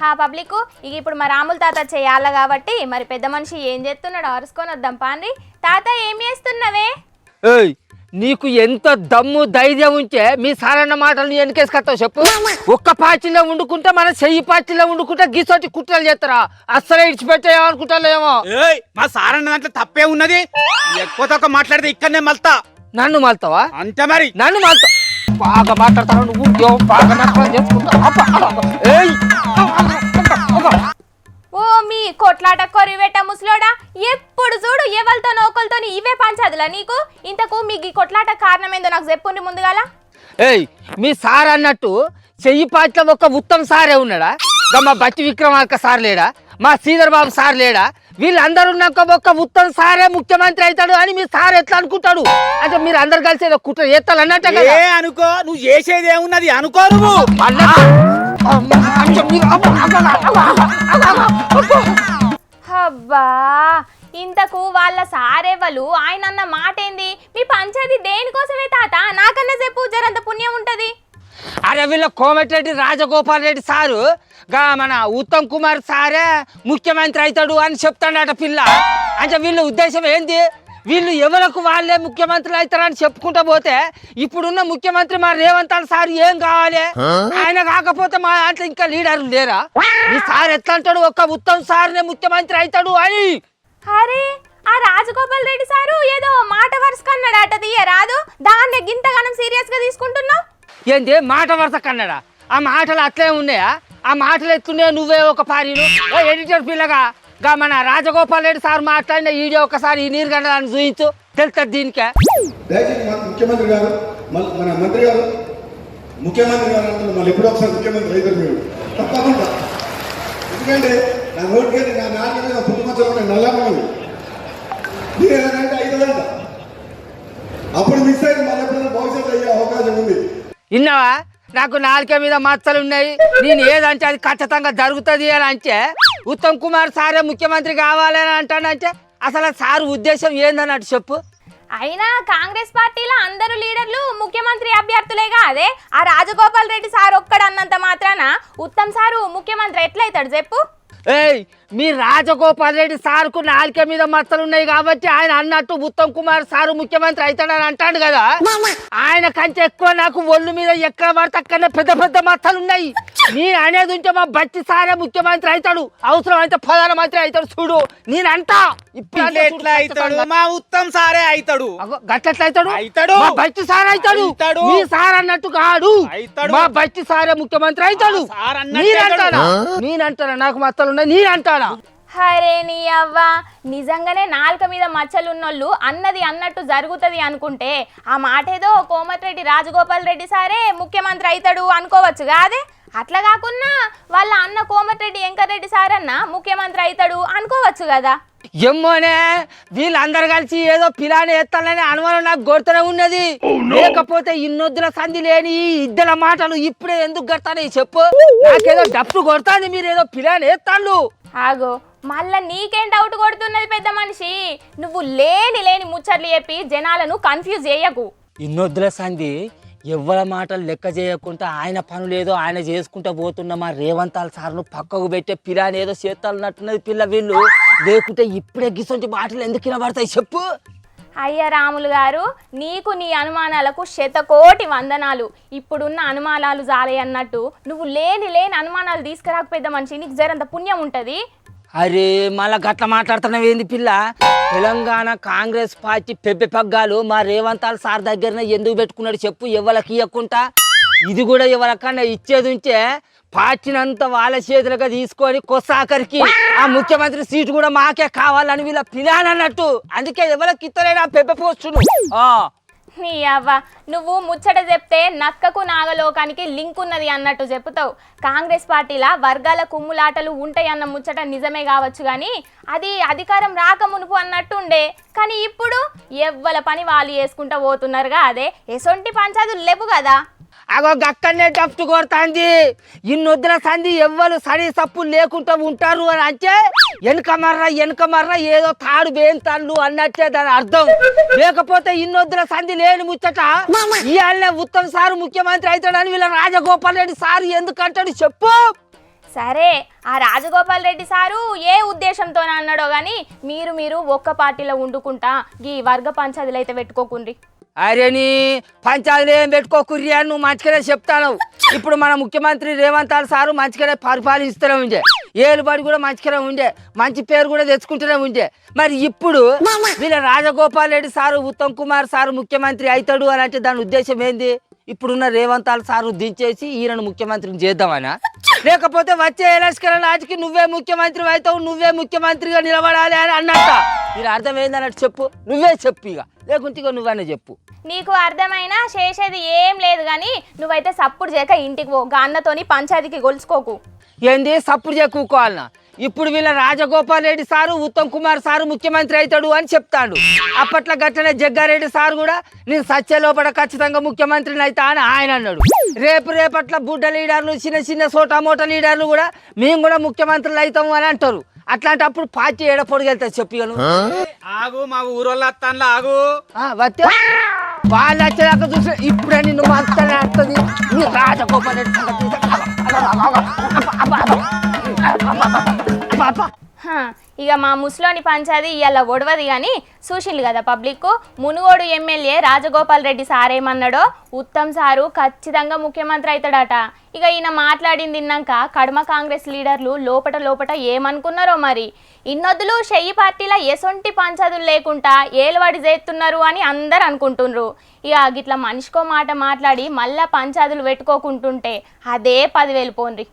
హా పబ్లిక్ ఇక ఇప్పుడు మా రాముల తాత చేయాలి కాబట్టి మరి పెద్ద మనిషి ఏం చేస్తున్నాడు అరుసుకొని వద్దాం. పాండ్రి తాత ఏం చేస్తున్నవే? ఏయ్ నీకు ఎంత దమ్ము ధైర్యం ఉంటే మీ సారన్న మాటలు వెనకేసుకొస్తావు చెప్పు. ఒక్క పాచిలో వండుకుంటే మన చెయ్యి పాచిలో వండుకుంటే గీసోటి కుట్రలు చేస్తారా? అస్సలే ఇడిచిపెట్టేమనుకుంటాలేమో ఏయ్ మా సార్ అన్న దాంట్లో తప్పే ఉన్నది. ఎక్కువ తక్కువ మాట్లాడితే ఇక్కడనే మల్తా నన్ను మాల్తావా అంతే మరి. నన్ను మాల్తావు బాగా మాట్లాడతావు నువ్వు? బాగా నష్టం చేసుకుంటావు. ఏయ్ కొట్లాట కొరివేట ముసలోడా? ఎప్పుడు చూడు ఎవరితో నోకలతో ఇవే పంచదులా నీకు? ఇంతకు మీకు ఈ కొట్లాట కారణం ఏందో నాకు చెప్పుండి ముందుగాల. ఏయ్ మీ సార్ అన్నట్టు చెయ్యి పాటలో ఒక ఉత్తమ్ సారే ఉన్నాడా? మా బట్టి విక్రమార్క సార్ లేడా? మా శ్రీధర్ బాబు సార్ లేడా? వీళ్ళందరూ ఉన్నాక ఒక ఉత్తమ్ సారే ముఖ్యమంత్రి అవుతాడు అని మీ సార్ ఎట్లా అనుకుంటాడు? అంటే మీరు అందరు కలిసి ఏదో కుట్ర చేస్తాలు అన్నట్టే అనుకో నువ్వు చేసేది ఏమున్నది అనుకో నువ్వు. అబ్బా ఇంతకు వాళ్ళ సారేవలు? ఆయన అన్న మాట ఏంది మీ పంచాయతీ దేనికోసమే తాత? నాకన్నా చెప్పు జరంత పుణ్యం ఉంటది. అరే వీళ్ళ కోమటిరెడ్డి రాజగోపాల్ రెడ్డి సారు గా మన ఉత్తమ్ కుమార్ సారే ముఖ్యమంత్రి అవుతాడు అని చెప్తాడట పిల్ల. అంటే వీళ్ళ ఉద్దేశం ఏంది? వీళ్ళు ఎవరికి వాళ్ళే ముఖ్యమంత్రులు అవుతారని చెప్పుకుంటా పోతే ఇప్పుడున్న ముఖ్యమంత్రి మా రేవంత్ సార్ ఏం కావాలి? ఆయన కాకపోతే మా దాంట్లో ఇంకా లీడర్లు లేరా? ఈ సార్ ఎట్లా అంటాడు ఒక్క ఉత్తమ్ సార్నే ముఖ్యమంత్రి అవుతాడు అని. అరే ఆ రాజగోపాల్ రెడ్డి సారు ఏదో మాట వరుస అన్నాడట తీయ రాదు? దాన్ని గింతగానం సీరియస్గా తీసుకుంటున్నావు? ఏంది? మాట వరుస కన్నడా? ఆ మాటలు అట్లే ఉన్నాయా? ఆ మాటలు ఎత్తుండే నువ్వే ఒక పారీను? ఓ ఎడిటర్ పిల్లగా? గా మన రాజగోపాల్ రెడ్డి సార్ మాట్లాడిన వీడియో ఒకసారి ఈ నీరు గంటలను చూయించు. తెలుస్తుంది దీనికే. ముఖ్యమంత్రి గారు మన- మంత్రి గారు ముఖ్యమంత్రి గారు మళ్ళీ ఎప్పుడో ఒకసారి ముఖ్యమంత్రి మీరు. తప్పకుండా. ఎందుకంటే నా నా నాన్న ఉంది మీరు ఏదంటే అప్పుడు మిస్ మళ్ళీ ఎప్పుడైనా భవిష్యత్తు అయ్యే అవకాశం ఉంది. విన్నావా? నాకు నాలుక మీద మచ్చలు ఉన్నాయి. నేను ఏదంటే అది ఖచ్చితంగా జరుగుతుంది అని అంటే ఉత్తమ్ కుమార్ సారే ముఖ్యమంత్రి కావాలని అంటాడంటే అసలు సార్ ఉద్దేశం ఏందన్నట్టు చెప్పు. అయినా కాంగ్రెస్ పార్టీలో అందరు లీడర్లు ముఖ్యమంత్రి అభ్యర్థులేగా అదే? ఆ రాజగోపాల్ రెడ్డి సార్ ఒక్కడన్నంత మాత్రాన? ఉత్తమ్ సారు ముఖ్యమంత్రి ఎట్లయితాడు చెప్పు. ఏయ్ మీ రాజగోపాల్ రెడ్డి సార్కు నాలుక మీద మచ్చలు ఉన్నాయి కాబట్టి ఆయన అన్నట్టు ఉత్తమ్ కుమార్ సారు ముఖ్యమంత్రి అవుతాడని అంటాడు కదా. ఆయన కంటే ఎక్కువ నాకు ఒళ్ళు మీద ఎక్కడ పడితే అక్కడనే పెద్ద పెద్ద ఉన్నాయి. నేను అనేది ఉంటే మా బట్టి సారే ముఖ్యమంత్రి అవుతాడు. అవసరం అయితే ప్రధానమంత్రి అవుతాడు చూడు. నేను అంటా ఇప్పుడు ఇట్లా ఎట్లా అవుతాడు మా ఉత్తమ్ సారే అవుతాడు గట్లెట్లా అవుతాడు అయితాడు. మా బట్టి సార్ అవుతాడు. మీ సార్ అన్నట్టు కాడు. మా బట్టి సారే ముఖ్యమంత్రి అవుతాడు నేనంటానా నేనంటానా నాకు మచ్చలు ఉన్నాయి. నేనంటానా హరే నీ అవ్వ. నిజంగానే నాలుక మీద మచ్చలున్నోళ్ళు అన్నది అన్నట్టు జరుగుతుంది అనుకుంటే ఆ మాట ఏదో కోమటిరెడ్డి రాజగోపాల్ రెడ్డి సారే ముఖ్యమంత్రి అవుతాడు అనుకోవచ్చు కాదే? అట్లా కాకున్నా వాళ్ళ అన్న కోమటిరెడ్డి వెంకటరెడ్డి సార్ అన్న ముఖ్యమంత్రి అవుతాడు అనుకోవచ్చు కదా? ఎమ్మోనే వీళ్ళందరు కలిసి ఏదో పిలాని ఎత్తాలని అనుమానం నాకు కొడుతూనే ఉన్నది. లేకపోతే ఇన్నొద్దుల సంధి లేని ఈ ఇద్దల మాటలు ఇప్పుడే ఎందుకు కడతాను చెప్పు. నాకేదో డప్పు కొడతాంది మీరు ఏదో పిలాని ఎత్తాళ్ళు ఆగో మళ్ళా నీకేం డౌట్ కొడుతున్నది పెద్ద మనిషి? నువ్వు లేని లేని ముచ్చట్లు చెప్పి జనాలను కన్ఫ్యూజ్ చేయకు. ఇన్నొద్దుల సంధి ఎవ్వల మాటలు లెక్క చేయకుండా ఆయన పనులు ఏదో ఆయన చేసుకుంటూ పోతున్న మా రేవంతాల సార్ను పక్కకు పెట్టే పిల్లని ఏదో చేస్తాలన్నట్టున్నది పిల్ల వీళ్ళు. లేకుంటే ఇప్పుడే గిసొంటి మాటలు ఎందుకు వినబడతాయి చెప్పు? అయ్య రాములు గారు నీకు నీ అనుమానాలకు శతకోటి వందనాలు. ఇప్పుడున్న అనుమానాలు జాలే అన్నట్టు. నువ్వు లేని లేని అనుమానాలు తీసుకురాక పెద్ద మనిషి నీకు జరంత పుణ్యం ఉంటుంది. అరే మళ్ళా గట్ల మాట్లాడుతున్నావు ఏంది పిల్ల? తెలంగాణ కాంగ్రెస్ పార్టీ పెబ్బె పగ్గాలు మా రేవంతాల సార్ దగ్గరనే ఎందుకు పెట్టుకున్నాడు చెప్పు ఎవరికి ఇవ్వకుండా ఇది కూడా ఎవరికన్నా ఇచ్చేది ఉంటే పాచినంత వాళ్ళ చేతులుగా తీసుకొని కొసాకరికి ఆ ముఖ్యమంత్రి సీటు కూడా మాకే కావాలని వీళ్ళ పిలానన్నట్టు. అందుకే ఎవరికి ఇస్తలేడు ఆ పోస్టును నీ అవ్వ. నువ్వు ముచ్చట చెప్తే నక్కకు నాగలోకానికి లింక్ ఉన్నది అన్నట్టు చెప్తావు. కాంగ్రెస్ పార్టీలా వర్గాల కుమ్ములాటలు ఉంటాయి అన్న ముచ్చట నిజమే కావచ్చు కానీ అది అధికారం రాక మునుపు అన్నట్టుండే. కానీ ఇప్పుడు ఎవ్వల పని వాళ్ళు చేసుకుంటా పోతున్నారుగా అదే. ఎసొంటి పంచాదులు లేవు కదా. అగో గక్కనే డఫ్ట్ కొడతాంది. ఇన్నొద్దుల సంధి ఎవ్వరు సరి సప్పు లేకుండా ఉంటారు అని అంటే వెనుక మర్రా వెనుక మర్రా ఏదో తాడు బేంతాళ్ళు అన్నట్టే దాని అర్థం. లేకపోతే ఇన్నొద్దుల సంధి లేని ముచ్చట? ఇవాళ ఉత్తమ్ సారు ముఖ్యమంత్రి అవుతాడని వీళ్ళ రాజగోపాల్ రెడ్డి సారు ఎందుకు అంటాడు చెప్పు. సరే ఆ రాజగోపాల్ రెడ్డి సారు ఏ ఉద్దేశంతో అన్నాడో గాని మీరు మీరు ఒక్క పార్టీలో వండుకుంటా ఈ వర్గ పంచాయతీలు అయితే పెట్టుకోకుండ్రి. అరే నీ పంచాయతీలు ఏం పెట్టుకోకుర్రి అని నువ్వు మంచిగానే చెప్తాను ఇప్పుడు మన ముఖ్యమంత్రి రేవంత్ రావు సారు మంచిగానే పరిపాలిస్తూనే ఉండే. ఏలుబడి కూడా మంచిగానే ఉండే. మంచి పేరు కూడా తెచ్చుకుంటూనే ఉండే. మరి ఇప్పుడు వీళ్ళ రాజగోపాల్ రెడ్డి సారు ఉత్తమ్ కుమార్ సారు ముఖ్యమంత్రి అవుతాడు అని అంటే దాని ఉద్దేశం ఏంది? ఇప్పుడున్న రేవంత్ రావు సారు దించేసి ఈయనను ముఖ్యమంత్రిని చేద్దామనా? లేకపోతే వచ్చే ఎలక్షన్ నాటికి నువ్వే ముఖ్యమంత్రి అవుతావు నువ్వే ముఖ్యమంత్రిగా నిలబడాలి అని అన్నట్ట. మీరు అర్థం ఏందన్నట్టు చెప్పు. నువ్వే చెప్పు ఇక. లేకుంటే నువ్వనే చెప్పు. నీకు అర్థమైనా చేసేది ఏం లేదు కానీ నువ్వైతే సప్పుడు చేయక ఇంటికి పో అన్నతోని పంచాయతీకి గొలుచుకోకు ఏంది? సప్పుడు కూకోవాలనా ఇప్పుడు వీళ్ళ రాజగోపాల్ రెడ్డి సారు ఉత్తమ్ కుమార్ సారు ముఖ్యమంత్రి అవుతాడు అని చెప్తాడు. అప్పట్లో గట్లనే జగ్గారెడ్డి సార్ కూడా నేను సత్య లోపల ఖచ్చితంగా ముఖ్యమంత్రిని అవుతా అని ఆయన అన్నాడు. రేపు రేపట్ల బుడ్డ లీడర్లు చిన్న చిన్న సోటా మోటా లీడర్లు కూడా మేము కూడా ముఖ్యమంత్రులు అవుతాము అని అంటారు. అట్లాంటప్పుడు పార్టీ ఏడ పొడిగెళ్తారు చెప్పిగను ఆగు మా అత్తాన్లా ఆగు. వస్తే వాళ్ళు వచ్చేదాకా చూసి ఇప్పుడే నిన్ను మంతనే వస్తుంది నీ రాజగోపాల్ ఇక మా ముసలోని పంచాది ఇవాళ ఒడవది కానీ చూసిండు కదా public. Munugode MLA Rajagopal Reddy sir ఏమన్నాడో? ఉత్తమ్ సారు ఖచ్చితంగా ముఖ్యమంత్రి అవుతాడట. ఇక ఈయన మాట్లాడింది తిన్నాక కడమ కాంగ్రెస్ లీడర్లు లోపట లోపట ఏమనుకున్నారో మరి? ఇన్నొద్దులు షెయ్యి పార్టీల ఎసొంటి పంచాదులు లేకుండా ఏలువాడి చేస్తున్నారు అని అందరు అనుకుంటున్నారు ఇక గిట్ల మనిషికో మాట మాట్లాడి మళ్ళా పంచాదులు పెట్టుకోకుంటుంటే అదే పదివేలు పోన్రి.